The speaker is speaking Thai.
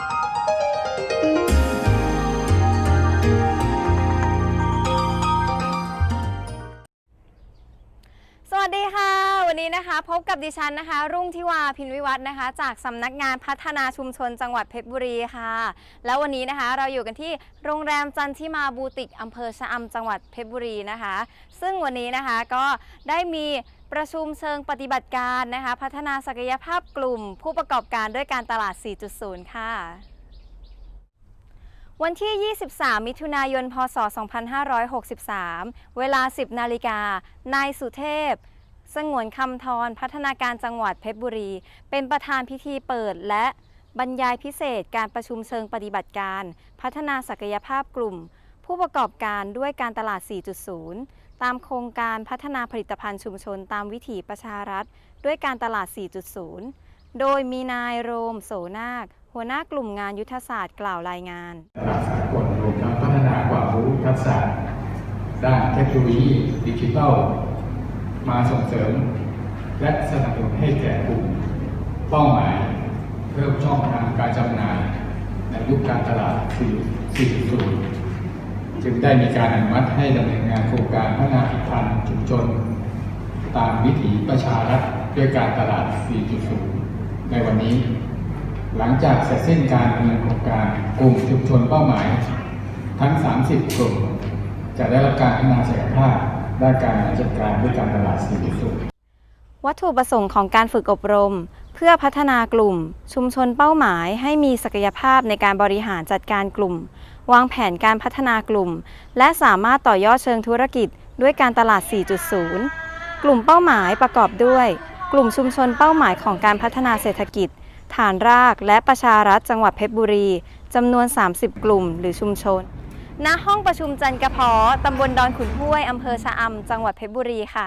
ส วันนี้นะคะ พบกับดิฉันนะคะ รุ่งทิวาพินวิวัฒนะคะ จากสำนักงานพัฒนาชุมชนจังหวัดเพชรบุรีค่ะ แล้ววันนี้นะคะเราอยู่กันที่โรงแรมจันทิมาบูติกอำเภอชะอำจังหวัดเพชรบุรีนะคะ ซึ่งวันนี้นะคะก็ได้มีประชุมเชิงปฏิบัติการนะคะ พัฒนาศักยภาพกลุ่ม ผู้ประกอบการด้วยการตลาด 4.0 ค่ะวันที่ 23 มิถุนายน พศ 2563 เวลา 10 นาฬิกา นายสุเทพ สงวนคำทรพัฒนาการจังหวัดเพชรบุรี เป็นประธานพิธีเปิดและบรรยายพิเศษการประชุมเชิงปฏิบัติการ พัฒนาศักยภาพกลุ่ม ผู้ประกอบการด้วยการตลาด 4.0 ตามโครงการพัฒนาผลิตภัณฑ์ชุมชนตามวิถีประชารัฐ ด้วยการตลาด 4.0 โดยมีนายโรม โสนาค หัวหน้ากลุ่มงานยุทธศาสตร์กล่าวรายงานตลาดสากลรวมทั้งพัฒนาความรู้ทักษะด้านเทคโนโลยีดิจิทัล มาส่งเสริม และสนับสนุนให้แก่กลุ่มเป้าหมาย เพิ่มช่องทางการจำหน่ายในยุคการตลาด 4.0 จึงได้มีการอนุมัติให้ดำเนินงานโครงการพัฒนาผลิตภัณฑ์ชุมชน ตามวิถีประชารัฐด้วยการตลาด 4.0 ในวันนี้ หลังจากเสร็จสิ้นการดำเนินโครงการกลุ่มชุมชนเป้าหมาย ทั้ง 30 กลุ่ม จะได้รับการพัฒนาศักยภาพ ด้านการจัดการด้วยการตลาด4.0วัตถุประสงค์ของการฝึกอบรม เพื่อพัฒนากลุ่ม ชุมชนเป้าหมายให้มีศักยภาพในการบริหารจัดการกลุ่ม วางแผนการพัฒนากลุ่ม และสามารถต่อยอดเชิงธุรกิจ ด้วยการตลาด 4.0 กลุ่มเป้าหมายประกอบด้วย กลุ่มชุมชนเป้าหมายของการพัฒนาเศรษฐกิจ ฐานรากและประชารัฐจังหวัดเพชรบุรีจำนวน 30 กลุ่ม หรือชุมชน ณห้องประชุมจันกระเพาะตำบลดอนขุนห้วยอำเภอชะอำจังหวัดเพชรบุรีค่ะ